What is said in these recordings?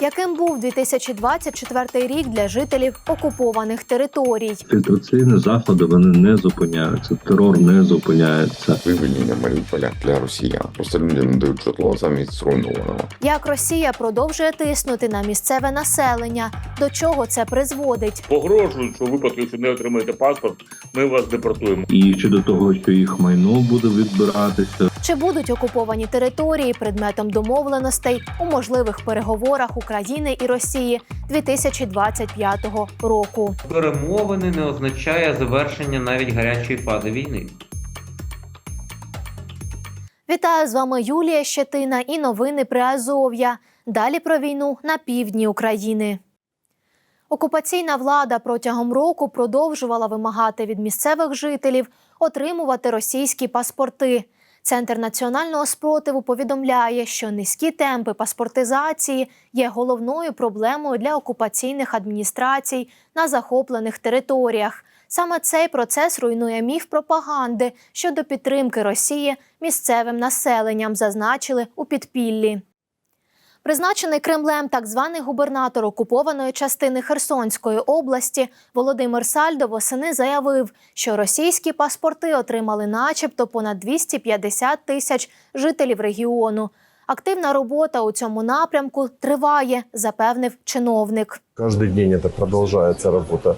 Яким був 2024 рік для жителів окупованих територій? Фільтраційні заходи вони не зупиняються. Терор не зупиняється. вивільнення Маріуполя для росіян. Просто людям не дають житло замість зруйнованого. Як Росія продовжує тиснути на місцеве населення? До чого це призводить? погрожують, що у випадку, якщо не отримаєте паспорт, ми вас депортуємо. І щодо того, що їх майно буде відбиратися, Чи будуть окуповані території предметом домовленостей у можливих переговорах України і Росії 2025 року? Перемовини не означає завершення навіть гарячої фази війни. Вітаю з вами Юлія Щетина і новини Приазов'я. Далі про війну на півдні України. Окупаційна влада протягом року продовжувала вимагати від місцевих жителів отримувати російські паспорти. Центр національного спротиву повідомляє, що низькі темпи паспортизації є головною проблемою для окупаційних адміністрацій на захоплених територіях. Саме цей процес руйнує міф пропаганди щодо підтримки Росії місцевим населенням, зазначили у підпіллі. Призначений Кремлем так званий губернатор окупованої частини Херсонської області Володимир Сальдо восени заявив, що російські паспорти отримали начебто понад 250 тисяч жителів регіону. Активна робота у цьому напрямку триває, запевнив чиновник. Каждый день это продолжается работа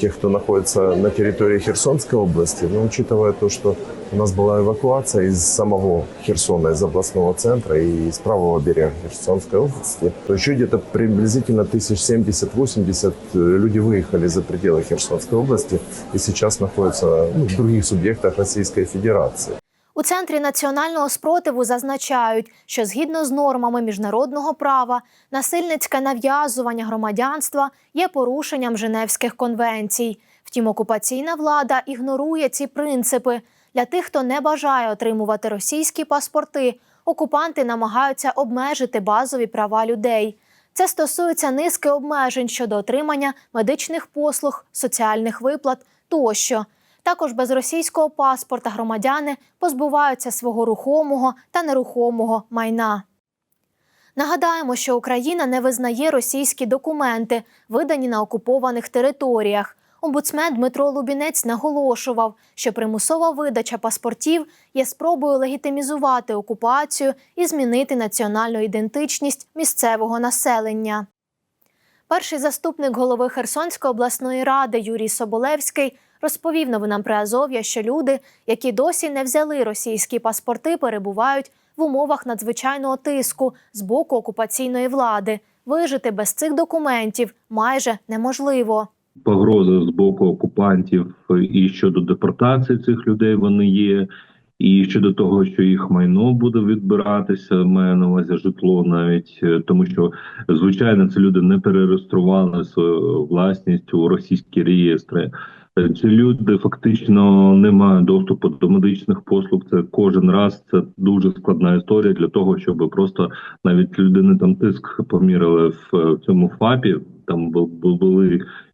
тех, кто находится на территории Херсонской области. Но учитывая то, что у нас была эвакуация из самого Херсона, из областного центра и из правого берега Херсонской области, то еще где-то приблизительно 1070-80 люди выехали за пределы Херсонской области и сейчас находятся ну, в других субъектах Российской Федерации. У центрі національного спротиву зазначають, що згідно з нормами міжнародного права насильницьке нав'язування громадянства є порушенням Женевських конвенцій. Втім, окупаційна влада ігнорує ці принципи. Для тих, хто не бажає отримувати російські паспорти, окупанти намагаються обмежити базові права людей. Це стосується низки обмежень щодо отримання медичних послуг, соціальних виплат тощо. Також без російського паспорта громадяни позбуваються свого рухомого та нерухомого майна. Нагадаємо, що Україна не визнає російські документи, видані на окупованих територіях. Омбудсмен Дмитро Лубінець наголошував, що примусова видача паспортів є спробою легітимізувати окупацію і змінити національну ідентичність місцевого населення. Перший заступник голови Херсонської обласної ради Юрій Соболевський розповів новинам при Азов'я, що люди, які досі не взяли російські паспорти, перебувають в умовах надзвичайного тиску з боку окупаційної влади. Вижити без цих документів майже неможливо. Погрози з боку окупантів і щодо депортації цих людей вони є. І щодо того, що їх майно буде відбиратися, має на увазі житло, навіть е, тому, що звичайно це люди не перереєстрували свою власність у російські реєстри. Е, Ці люди фактично не мають доступу до медичних послуг. Це кожен раз це дуже складна історія для того, щоб просто навіть людини там тиск поміряли в, е, цьому ФАПі. Там бу-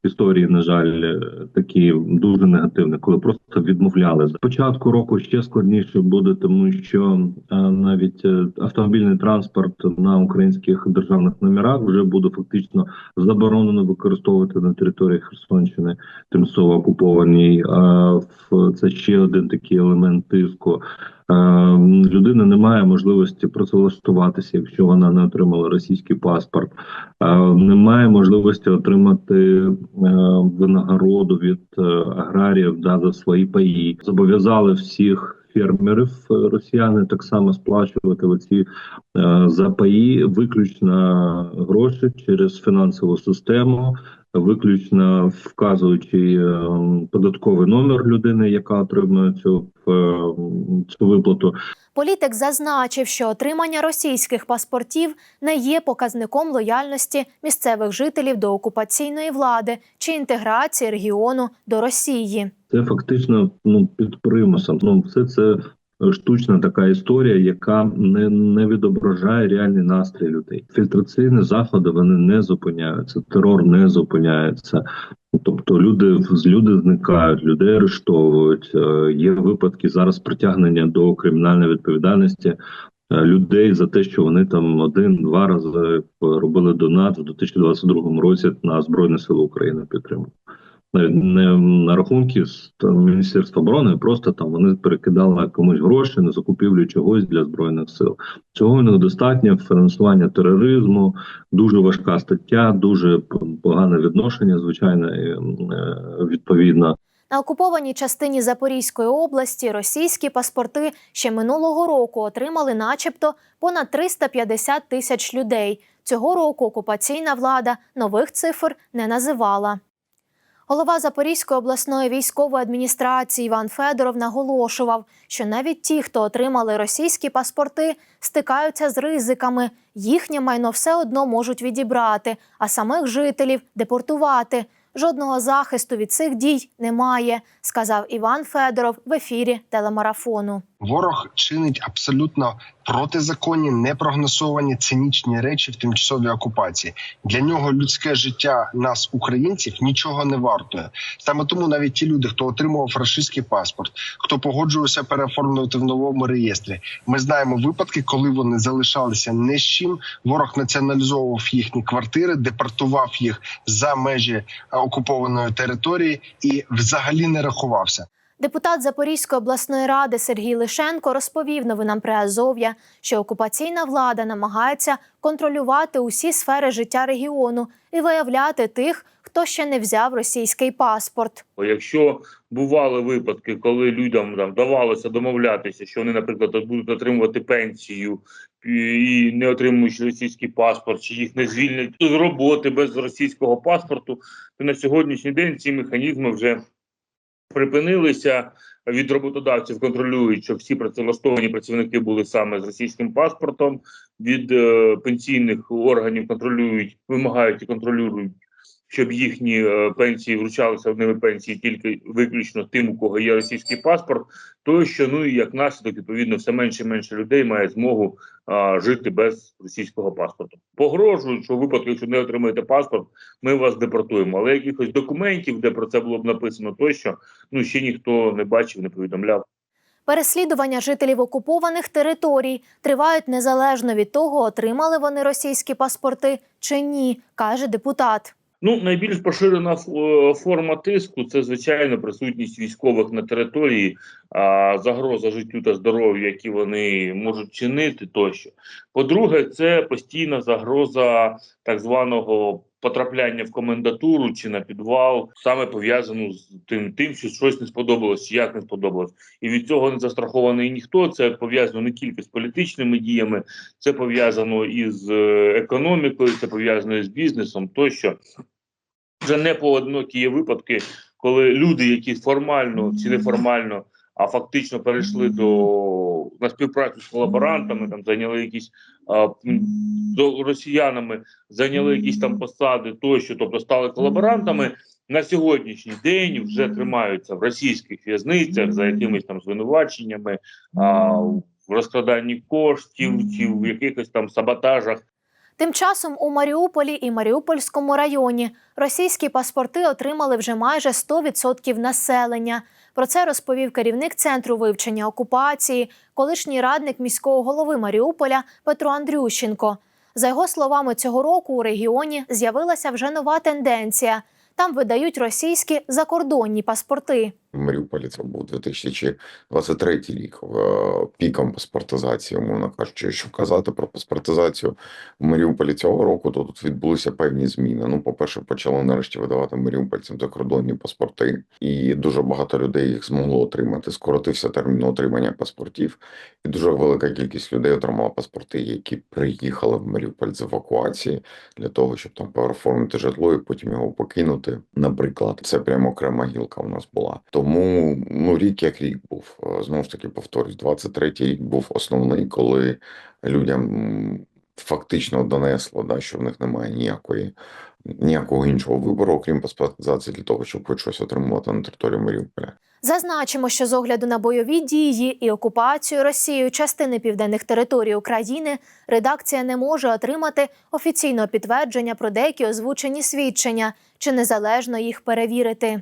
історії, на жаль, е, такі дуже негативні, коли просто відмовляли. З початку року ще складніше буде, тому що е, навіть е, автомобільний транспорт на українських державних номерах вже буде фактично заборонено використовувати на території Херсонщини, тимчасово окупованій. Це ще один такий елемент тиску. Людина не має можливості працевлаштуватися, якщо вона не отримала російський паспорт. Немає можливості отримати винагороду від е, аграріїв да, за свої паї. Зобов'язали всіх фермерів е, росіяни так само сплачувати оці е, за паї виключно гроші через фінансову систему. Виключно вказуючи е, податковий номер людини, яка отримує цю, е, цю виплату, Політик зазначив, що отримання російських паспортів не є показником лояльності місцевих жителів до окупаційної влади чи інтеграції регіону до Росії. це фактично ну під примусом. Ну все це штучна така історія, яка не, не відображає реальний настрій людей. Фільтраційні заходи вони не зупиняються, терор не зупиняється. Тобто люди люди зникають, людей арештовують. Е, Є випадки зараз притягнення до кримінальної відповідальності е, людей за те, що вони там один-два рази робили донат в 2022 році на Збройні Сили України підтримку. Не на рахунки там, Міністерства оборони, просто там вони перекидали комусь гроші на закупівлю чогось для збройних сил. Цього недостатньо. Фінансування тероризму, дуже важка стаття, дуже погане відношення, звичайно, е, відповідно. На окупованій частині Запорізької області російські паспорти ще минулого року отримали начебто понад 350 тисяч людей. Цього року окупаційна влада нових цифр не називала. Голова Запорізької обласної військової адміністрації Іван Федоров наголошував, що навіть ті, хто отримали російські паспорти, стикаються з ризиками. Їхнє майно все одно можуть відібрати, а самих жителів депортувати. Жодного захисту від цих дій немає, сказав Іван Федоров в ефірі телемарафону. Ворог чинить абсолютно протизаконні, непрогнозовані цинічні речі в тимчасовій окупації. Для нього людське життя нас, українців, нічого не вартує. Саме тому навіть ті люди, хто отримував рашистський паспорт, хто погоджувався переоформлювати в новому реєстрі. Ми знаємо випадки, коли вони залишалися не з чим. Ворог націоналізовував їхні квартири, депортував їх за межі е, окупованої території і взагалі не рахувався. Депутат Запорізької обласної ради Сергій Лишенко розповів новинам Приазов'я, що окупаційна влада намагається контролювати усі сфери життя регіону і виявляти тих, хто ще не взяв російський паспорт. Якщо бували випадки, коли людям там давалося домовлятися, що вони, наприклад, будуть отримувати пенсію і не отримуючи російський паспорт, чи їх не звільнять з роботи без російського паспорту, то на сьогоднішній день ці механізми вже припинилися. Від роботодавців контролюють, щоб всі працевлаштовані працівники були саме з російським паспортом. Від е, пенсійних органів контролюють, вимагають і контролюють, щоб їхні е, пенсії вручалися одними пенсії тільки виключно тим, у кого є російський паспорт. То що ну і як наслідок, відповідно, все менше і менше людей має змогу а, жити без російського паспорту. Погрожують, що у випадку, якщо не отримаєте паспорт, ми вас депортуємо. Але якихось документів, де про це було б написано, тощо ну ще ніхто не бачив, не повідомляв. Переслідування жителів окупованих територій тривають незалежно від того, отримали вони російські паспорти чи ні, каже депутат. Ну, найбільш поширена е, форма тиску це звичайно присутність військових на території, а, загроза життю та здоров'ю, які вони можуть чинити тощо. По-друге, це постійна загроза так званого потрапляння в комендатуру чи на підвал, саме пов'язану з тим, тим, що щось не сподобалось, чи як не сподобалось. І від цього не застрахований ніхто. Це пов'язано не тільки з політичними діями, це пов'язано із е, економікою, це пов'язано із бізнесом тощо. Вже не поодинокі є випадки, коли люди, які формально чи неформально, а фактично перейшли до на співпрацю з колаборантами, там зайняли якісь а, росіянами, зайняли якісь там посади тощо, тобто стали колаборантами. На сьогоднішній день вже тримаються в російських в'язницях за якимись там звинуваченнями а, в розкраданні коштів чи в якихось там саботажах. Тим часом у Маріуполі і Маріупольському районі російські паспорти отримали вже майже 100% населення. Про це розповів керівник центру вивчення окупації, колишній радник міського голови Маріуполя Петро Андрющенко. За його словами, цього року у регіоні з'явилася вже нова тенденція. Там видають російські закордонні паспорти. В Маріуполі це був 2023 рік е, піком паспортизації, умовно кажучи, що казати про паспортизацію в Маріуполі цього року, то тут відбулися певні зміни. Ну, по-перше, почали нарешті видавати маріупольцям закордонні паспорти, і дуже багато людей їх змогло отримати. Скоротився термін отримання паспортів, і дуже велика кількість людей отримала паспорти, які приїхали в Маріуполь з евакуації для того, щоб там переоформити житло і потім його покинути. Наприклад, це прямо окрема гілка у нас була. Тому ну рік як рік був. Знову ж таки, повторюсь, 23-й рік був основний, коли людям фактично донесло, да, що в них немає ніякої. Ніякого іншого вибору, окрім паспортизації, для того, щоб хоч щось отримувати на території Маріуполя. Зазначимо, що з огляду на бойові дії і окупацію Росією частини південних територій України редакція не може отримати офіційного підтвердження про деякі озвучені свідчення чи незалежно їх перевірити.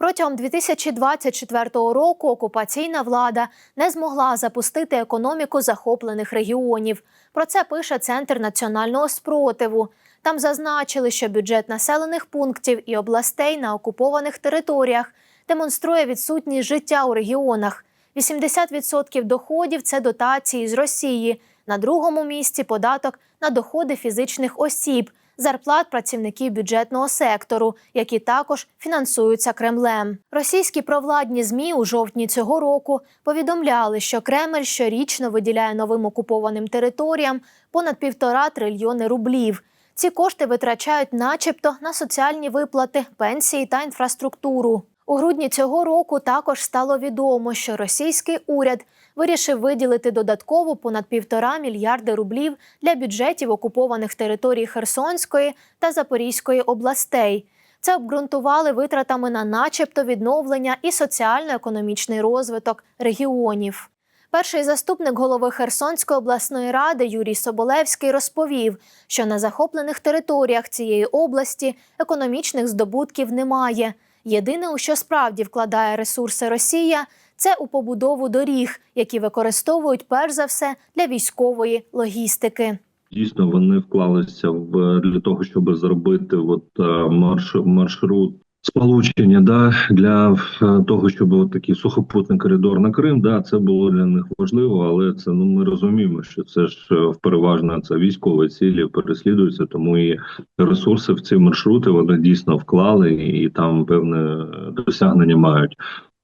Протягом 2024 року окупаційна влада не змогла запустити економіку захоплених регіонів. Про це пише Центр національного спротиву. Там зазначили, що бюджет населених пунктів і областей на окупованих територіях демонструє відсутність життя у регіонах. 80% доходів це дотації з Росії. На другому місці податок на доходи фізичних осіб, зарплат працівників бюджетного сектору, які також фінансуються Кремлем. Російські провладні змі у жовтні цього року повідомляли, що Кремль щорічно виділяє новим окупованим територіям понад півтора трильйони рублів. Ці кошти витрачають, начебто, на соціальні виплати, пенсії та інфраструктуру. У грудні цього року також стало відомо, що російський уряд вирішив виділити додатково понад півтора мільярди рублів для бюджетів окупованих територій Херсонської та Запорізької областей. Це обґрунтували витратами на начебто відновлення і соціально-економічний розвиток регіонів. Перший заступник голови Херсонської обласної ради Юрій Соболевський розповів, що на захоплених територіях цієї області економічних здобутків немає. Єдине, у що справді вкладає ресурси Росія, це у побудову доріг, які використовують перш за все для військової логістики. Дійсно, вони вклалися в для того, щоб зробити от е, марш, маршрут сполучення да, для е, того, щоб от такий сухопутний коридор на Крим, да, це було для них важливо, але це ну ми розуміємо, що це ж е, переважно це військові цілі переслідуються, тому і ресурси в ці маршрути вони дійсно вклали, і там певне досягнення мають.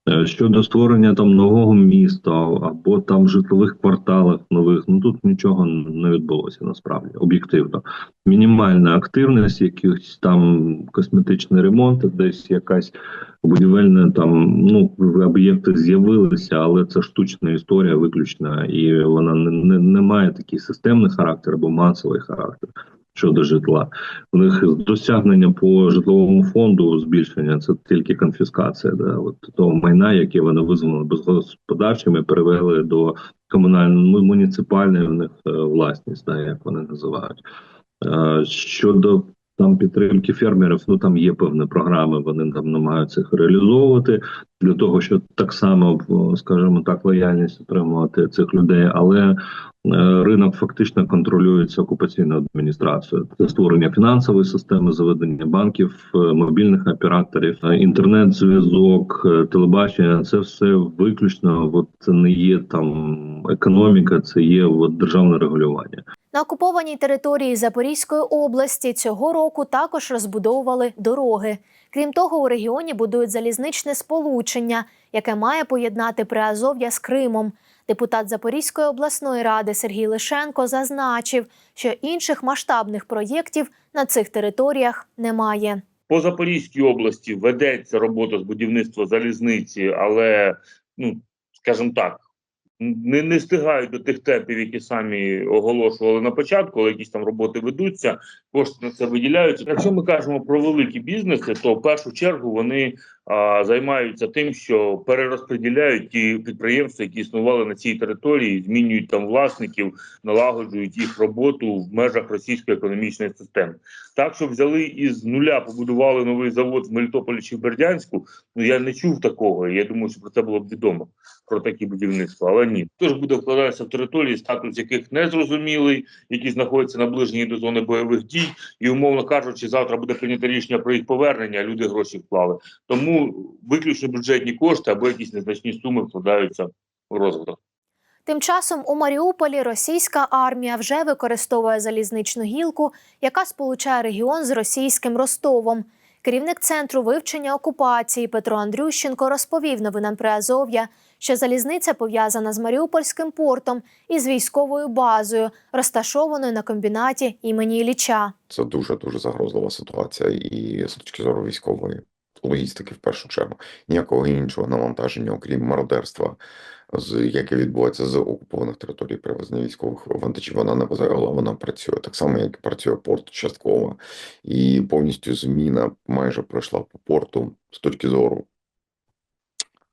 Е, Щодо створення там нового міста або там житлових кварталів нових, ну тут нічого не відбулося насправді об'єктивно. Мінімальна активність, якихось там косметичний ремонт, десь якась будівельна там ну об'єкти з'явилися, але це штучна історія, виключна, і вона не, не, не має такий системний характер або масовий характер. Щодо житла, у них досягнення по житловому фонду збільшення це тільки конфіскація. Да, от того майна, яке вони визвали безгосподарчими, перевели до комунальної муніципальної в них е, власність, да, як вони називають. Е, Щодо там підтримки фермерів, ну там є певні програми, вони там намагаються їх реалізовувати для того, щоб так само, в, скажімо так, лояльність отримувати цих людей, але е, ринок фактично контролюється окупаційною адміністрацією. Це створення фінансової системи, заведення банків, е, мобільних операторів, е, інтернет-зв'язок, е, телебачення. Це все виключно. От це не є там економіка, це є от, державне регулювання. На окупованій території Запорізької області цього року також розбудовували дороги. Крім того, у регіоні будують залізничне сполучення, яке має поєднати Приазов'я з Кримом. Депутат Запорізької обласної ради Сергій Лишенко зазначив, що інших масштабних проєктів на цих територіях немає. По Запорізькій області ведеться робота з будівництва залізниці, але, ну скажімо так, не, не встигають до тих темпів, які самі оголошували на початку, але якісь там роботи ведуться, кошти на це виділяються. Якщо ми кажемо про великі бізнеси, то в першу чергу вони а, займаються тим, що перерозподіляють ті підприємства, які існували на цій території, змінюють там власників, налагоджують їх роботу в межах російської економічної системи. Так, що взяли із нуля, побудували новий завод в Мелітополі чи в Бердянську. Ну я не чув такого. Я думаю, що про це було б відомо про такі будівництва, але ні. Тож буде вкладатися в території, статус яких незрозумілий, які знаходяться наближені до зони бойових дій, і умовно кажучи, завтра буде прийнято рішення про їх повернення. а Люди гроші вклали. Тому виключно бюджетні кошти або якісь незначні суми вкладаються в розвиток. Тим часом у Маріуполі російська армія вже використовує залізничну гілку, яка сполучає регіон з російським Ростовом. Керівник центру вивчення окупації Петро Андрющенко розповів новинам Приазов'я, що залізниця пов'язана з Маріупольським портом і з військовою базою, розташованою на комбінаті імені Ілліча. Це дуже дуже загрозлива ситуація, і з точки зору військової логістики, в першу чергу, ніякого іншого навантаження, окрім мародерства, з яке відбувається з окупованих територій привезення військових вантажів, вона не але вона працює так само, як і працює порт частково, і повністю зміна майже пройшла по порту з точки зору.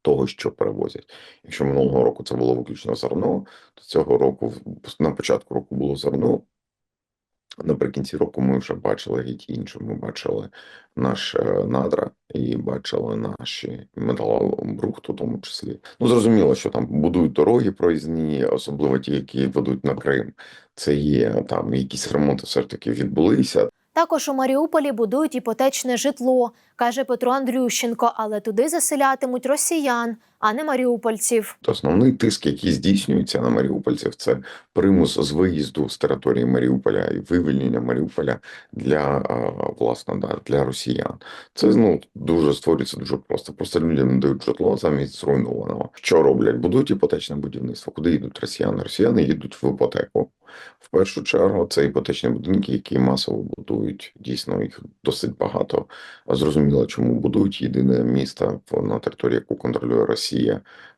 Того, що перевозять. Якщо минулого року це було виключно зерно, то цього року, на початку року було зерно, Наприкінці року ми вже бачили геть інше. Ми бачили наш е, надра і бачили наші металобрухт у тому числі. Ну зрозуміло, що там будують дороги проїзні, особливо ті, які ведуть на Крим. Це є там якісь ремонти все ж таки відбулися. Також у Маріуполі будують іпотечне житло, каже Петро Андрющенко, але туди заселятимуть росіян, а не маріупольців. Основний тиск, який здійснюється на маріупольців, це примус з виїзду з території Маріуполя і вивільнення Маріуполя для власне да, для росіян. Це ну дуже створюється дуже просто. Просто людям дають житло замість зруйнованого. Що роблять? Будують іпотечне будівництво. Куди йдуть росіяни? Росіяни їдуть в іпотеку. В першу чергу це іпотечні будинки, які масово будують. Дійсно, їх досить багато. Зрозуміло, чому будують єдине місто на території, яку контролює Росія,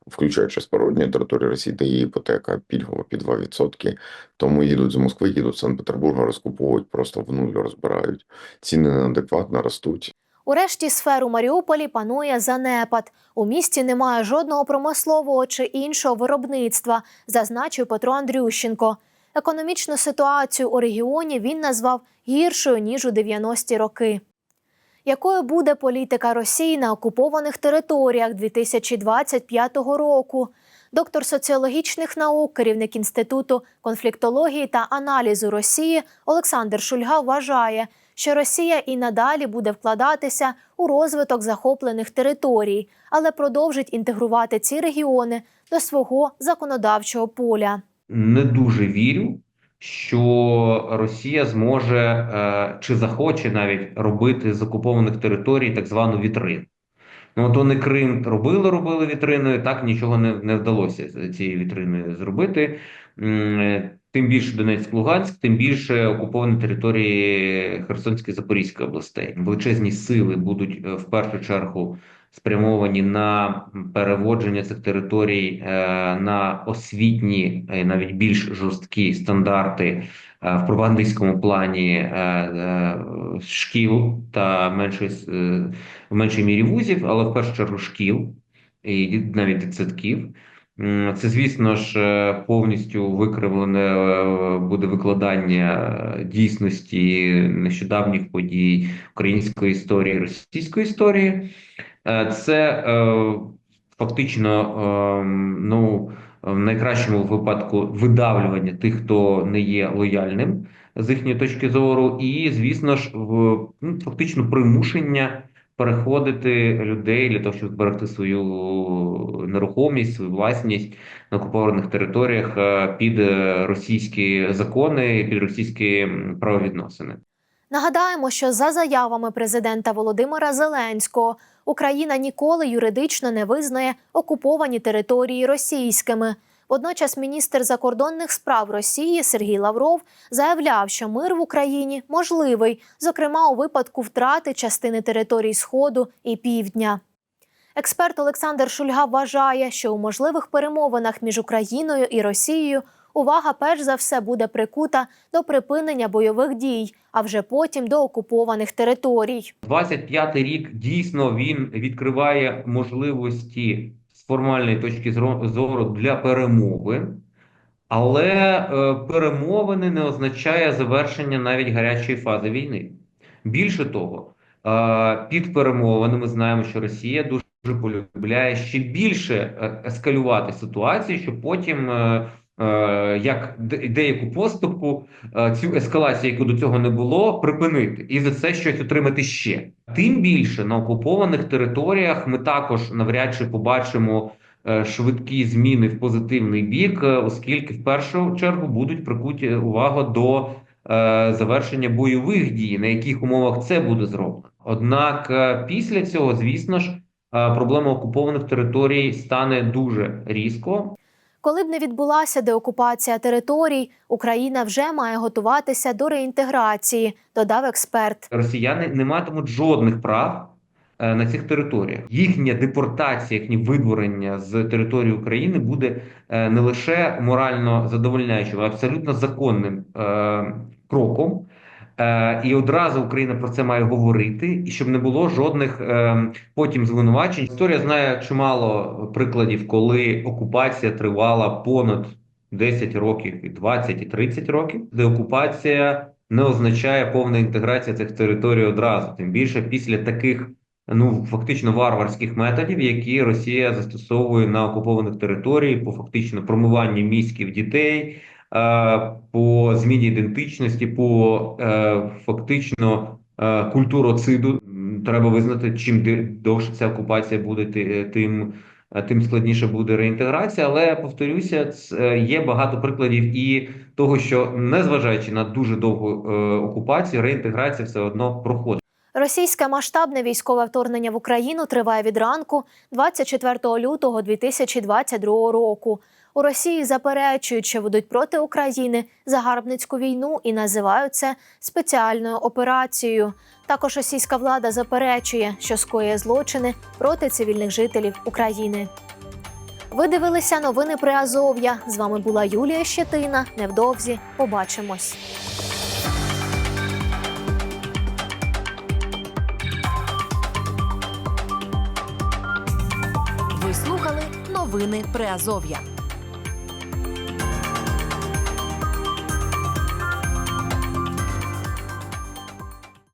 включаючи спорудні території Росії, де є іпотека пільгова під 2%. Тому їдуть з Москви, їдуть з Санкт-Петербурга, розкуповують, просто в нуль розбирають. Ціни неадекватно ростуть. У решті сфер у Маріуполі панує занепад. У місті немає жодного промислового чи іншого виробництва, зазначив Петро Андрющенко. Економічну ситуацію у регіоні він назвав гіршою ніж у 90-ті роки. Якою буде політика Росії на окупованих територіях 2025 року? Доктор соціологічних наук, керівник інституту конфліктології та аналізу Росії Олександр Шульга вважає, що Росія і надалі буде вкладатися у розвиток захоплених територій, але продовжить інтегрувати ці регіони до свого законодавчого поля. Не дуже вірю, що Росія зможе е, чи захоче навіть робити з окупованих територій так звану вітрину. Ну, от вони Крим робили, робили вітриною, так нічого не, не вдалося цією вітриною зробити. Тим більше Донецьк, Луганськ, тим більше окуповані території Херсонської Запорізької областей. Величезні сили будуть е, в першу чергу спрямовані на переводження цих територій е, на освітні, е, навіть більш жорсткі стандарти в пропагандистському плані шкіл та меншої в меншій мірі вузів, але в першу чергу шкіл і навіть дитсадків. Це, звісно ж, е, повністю викривлене е, буде викладання е, дійсності нещодавніх подій української історії, російської історії. Це фактично, ну, в найкращому випадку видавлювання тих, хто не є лояльним з їхньої точки зору, і, звісно ж, ну, фактично примушення переходити людей для того, щоб зберегти свою нерухомість, свою власність на окупованих територіях е, під е, російські закони, під російські правовідносини. Нагадаємо, що за заявами президента Володимира Зеленського Україна ніколи юридично не визнає окуповані території російськими. Водночас міністр закордонних справ Росії Сергій Лавров заявляв, що мир в Україні можливий, зокрема у випадку втрати частини територій Сходу і Півдня. Експерт Олександр Шульга вважає, що у можливих перемовинах між Україною і Росією увага перш за все буде прикута до припинення бойових дій, а вже потім до окупованих територій. 25-й рік дійсно він відкриває можливості формальної точки зору для перемовин, але е, перемовини не означає завершення навіть гарячої фази війни. Більше того, е, під перемовини ми знаємо, що Росія дуже полюбляє ще більше е, ескалювати ситуацію, щоб потім. Е, Як де- деяку поступку е, цю ескалацію, яку до цього не було, припинити і за це щось отримати ще. Тим більше на окупованих територіях ми також навряд чи побачимо е, швидкі зміни в позитивний бік, оскільки в першу чергу будуть прикуті увага до завершення бойових дій, на яких умовах це буде зроблено. Однак після цього, звісно ж, проблема окупованих територій стане дуже різко. Коли б не відбулася деокупація територій, Україна вже має готуватися до реінтеграції, додав експерт. росіяни не матимуть жодних прав е, на цих територіях. Їхня депортація, їхнє видворення з території України буде е, не лише морально задовольняючим, а абсолютно законним е, кроком. Е, І одразу Україна про це має говорити, і щоб не було жодних е, потім звинувачень. Історія знає чимало прикладів, коли окупація тривала понад 10 років, і 20, і 30 років, де окупація не означає повна інтеграція цих територій одразу. Тим більше після таких ну фактично варварських методів, які Росія застосовує на окупованих територіях по фактично промиванні мізків дітей, по зміні ідентичності, по е, фактично е, культуроциду. Треба визнати, чим довше ця окупація буде, ти- тим е, тим складніше буде реінтеграція. Але повторюся, е, є багато прикладів і того, що незважаючи на дуже довгу е, окупацію, реінтеграція все одно проходить. Російське масштабне військове вторгнення в Україну триває від ранку 24 лютого 2022 року. У Росії заперечують, що ведуть проти України загарбницьку війну і називають це спеціальною операцією. Також російська влада заперечує, що скоює злочини проти цивільних жителів України. Ви дивилися новини при Азов'я. З вами була Юлія Щетина. Невдовзі побачимось. Ви слухали новини Приазов'я.